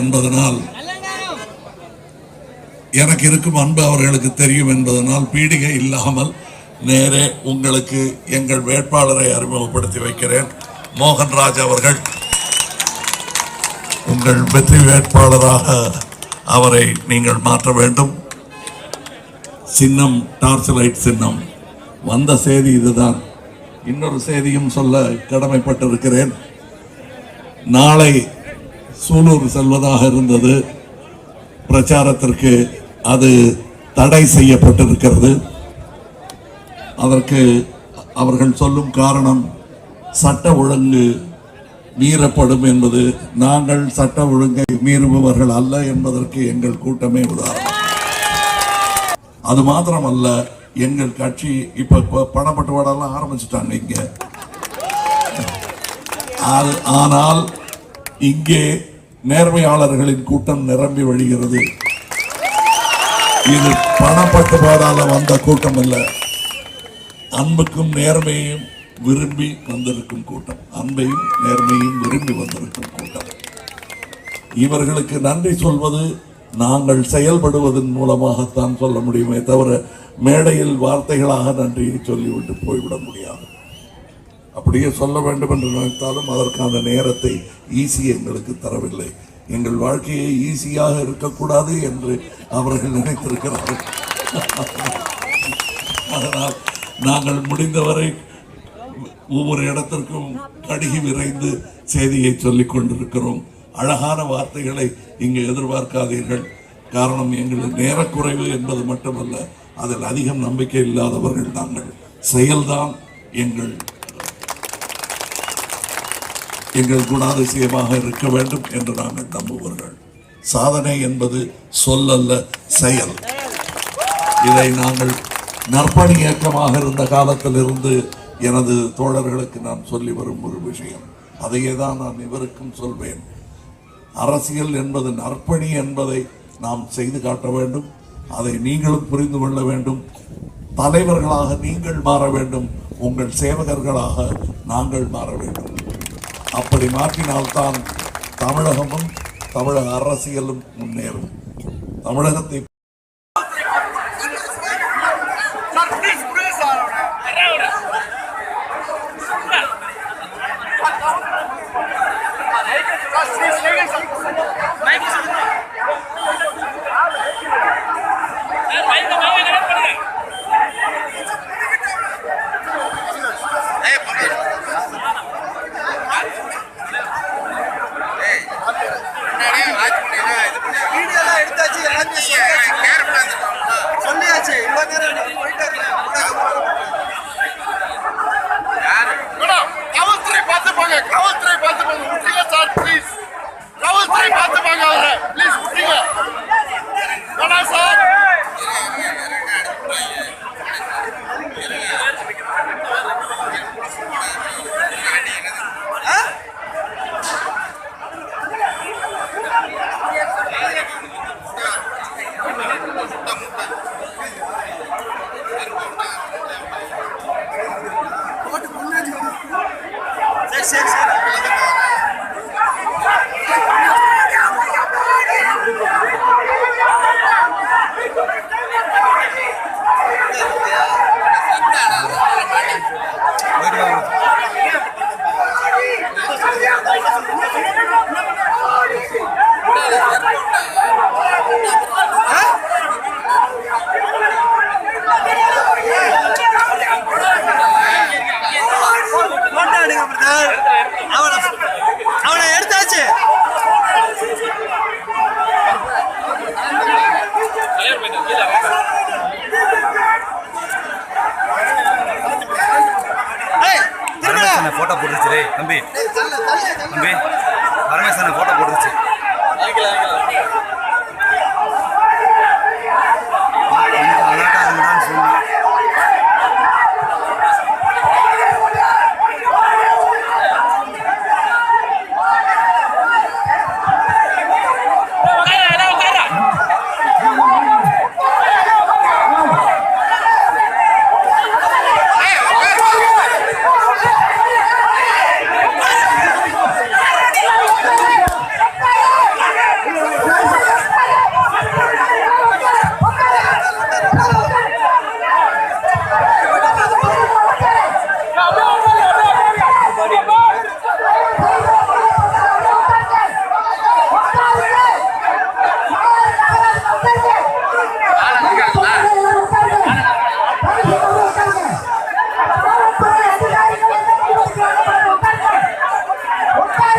என்பதனால் எனக்கு இருக்கும் அன்பு அவர்களுக்கு தெரியும் என்பதனால் பீடிகை இல்லாமல் நேரே உங்களுக்கு எங்கள் வேட்பாளரை அறிமுகப்படுத்தி வைக்கிறேன். மோகன்ராஜ் அவர்கள். உங்கள் வெற்றி வேட்பாளராக அவரை நீங்கள் மாற்ற வேண்டும். சின்னம் டார்ச் லைட் சின்னம். வந்த செய்தி இதுதான். இன்னொரு செய்தியும் சொல்ல கடமைப்பட்டிருக்கிறேன். நாளை சூலூர் செல்வதாக இருந்தது. பிரச்சாரத்திற்கு அது தடை செய்யப்பட்டிருக்கிறது. அதற்கு அவர்கள் சொல்லும் காரணம் சட்ட ஒழுங்கு மீறப்படும் என்பது. நாங்கள் சட்ட ஒழுங்கை மீறுபவர்கள் அல்ல என்பதற்கு எங்கள் கூட்டமே உதாரணம். அது மாத்திரமல்ல எங்கள் கட்சி இப்ப பணப்பட்டுவாடெல்லாம் ஆரம்பிச்சிட்டாங்க இங்க. ஆனால் இங்கே நேர்மையாளர்களின் கூட்டம் நிரம்பி வழிகிறது. இது பணப்பட்டுப்பாடால வந்த கூட்டம் அல்ல அன்புக்கும் நேர்மையையும் விரும்பி வந்திருக்கும் கூட்டம். அன்பையும் நேர்மையும் விரும்பி வந்திருக்கும் கூட்டம். இவர்களுக்கு நன்றி சொல்வது நாங்கள் செயல்படுவதன் மூலமாகத்தான் சொல்ல முடியுமே தவிர மேடையில் வார்த்தைகளாக நன்றியை சொல்லிவிட்டு போய்விட முடியாது. அப்படியே சொல்ல வேண்டும் என்று நினைத்தாலும் அதற்கான நேரத்தை ஈஸி எங்களுக்கு தரவில்லை. எங்கள் வாழ்க்கையை ஈஸியாக இருக்கக்கூடாது என்று அவர்கள் நினைத்திருக்கிறார்கள். அதனால் நாங்கள் முடிந்தவரை ஒவ்வொரு இடத்திற்கும் கடுகி விரைந்து செய்தியை சொல்லிக் கொண்டிருக்கிறோம். அழகான வார்த்தைகளை இங்கு எதிர்பார்க்காதீர்கள். காரணம் எங்களுக்கு நேரக்குறைவு என்பது மட்டுமல்ல அதில் அதிகம் நம்பிக்கை இல்லாதவர்கள் நாங்கள். செயல்தான் எங்கள் எங்கள் குணாதிசயமாக இருக்க வேண்டும் என்று நாங்கள் நம்புவர்கள் சாதனை என்பது சொல்லல்ல செயல். இதை நாங்கள் நற்பணி இயக்கமாக இருந்த காலத்திலிருந்து எனது தோழர்களுக்கு நான் சொல்லி வரும் ஒரு விஷயம். அதையே தான் நான் இவருக்கும் சொல்வேன். அரசியல் என்பது நற்பணி என்பதை நாம் செய்து காட்ட வேண்டும். அதை நீங்களும் புரிந்து கொள்ள வேண்டும். தலைவர்களாக நீங்கள் மாற வேண்டும். உங்கள் சேவகர்களாக நாங்கள் மாற வேண்டும். அப்படி மாற்றினால்தான் தமிழகமும் தமிழக அரசியலும் முன்னேறும். தமிழகத்தை Sir, ஃபோட்டோ போட்டுருச்சு ரே தம்பி. தம்பி பரமேஸ்வரன் ஃபோட்டோ போட்டுருச்சு.